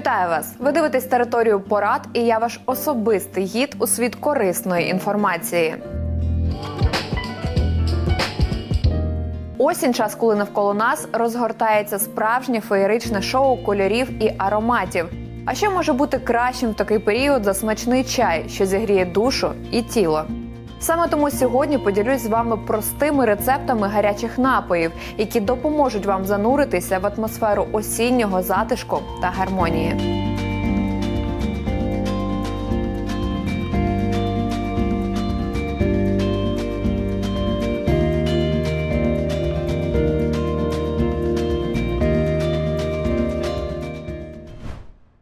Вітаю вас! Ви дивитесь територію порад, і я ваш особистий гід у світ корисної інформації. Осінь час, коли навколо нас розгортається справжнє феєричне шоу кольорів і ароматів. А що може бути кращим в такий період за смачний чай, що зігріє душу і тіло? Саме тому сьогодні поділюсь з вами простими рецептами гарячих напоїв, які допоможуть вам зануритися в атмосферу осіннього затишку та гармонії.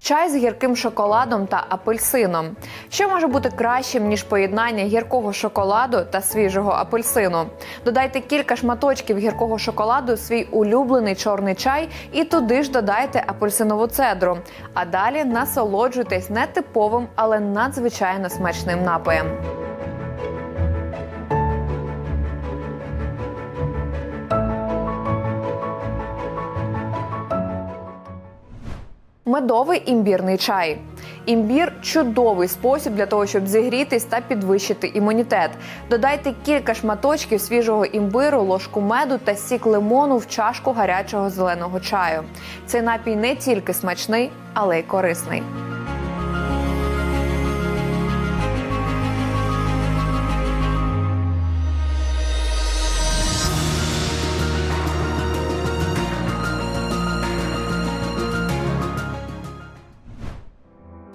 Чай з гірким шоколадом та апельсином. Що може бути кращим ніж поєднання гіркого шоколаду та свіжого апельсину? Додайте кілька шматочків гіркого шоколаду свій улюблений чорний чай і туди ж додайте апельсинову цедру. А далі насолоджуйтесь не типовим, але надзвичайно смачним напоєм. Медовий імбірний чай. Імбір чудовий спосіб для того, щоб зігрітись та підвищити імунітет. Додайте кілька шматочків свіжого імбиру, ложку меду та сік лимону в чашку гарячого зеленого чаю. Цей напій не тільки смачний, але й корисний.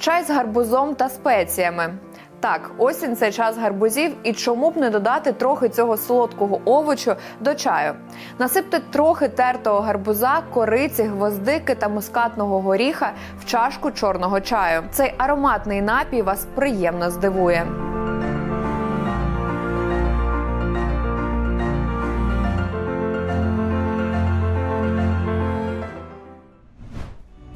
Чай з гарбузом та спеціями. Так, осінь це час гарбузів, і чому б не додати трохи цього солодкого овочу до чаю? Насипте трохи тертого гарбуза, кориці, гвоздики та мускатного горіха в чашку чорного чаю. Цей ароматний напій вас приємно здивує.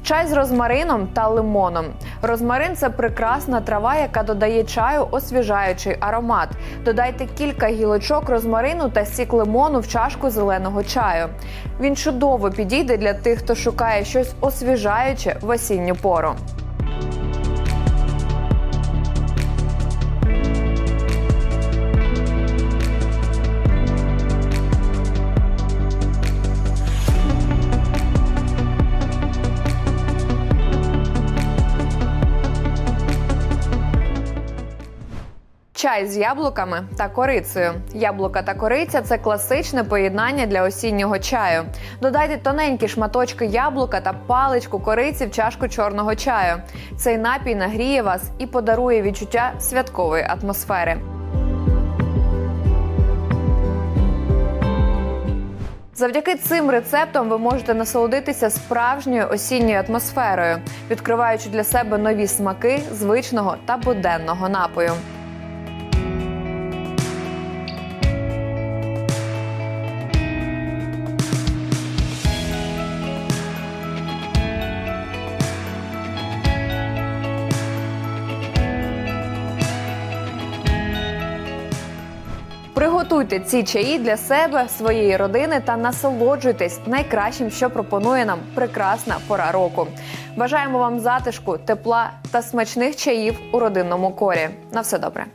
Чай з розмарином та лимоном. Розмарин це прекрасна трава, яка додає чаю освіжаючий аромат. Додайте кілька гілочок розмарину та сік лимону в чашку зеленого чаю. Він чудово підійде для тих, хто шукає щось освіжаюче в осінню пору. Чай з яблуками та корицею. Яблука та кориця це класичне поєднання для осіннього чаю. Додайте тоненькі шматочки яблука та паличку кориці в чашку чорного чаю. Цей напій нагріє вас і подарує відчуття святкової атмосфери. Завдяки цим рецептам ви можете насолодитися справжньою осінньою атмосферою, відкриваючи для себе нові смаки звичного та буденного напою. Приготуйте ці чаї для себе, своєї родини та насолоджуйтесь найкращим, що пропонує нам прекрасна пора року. Бажаємо вам затишку, тепла та смачних чаїв у родинному корі. На все добре.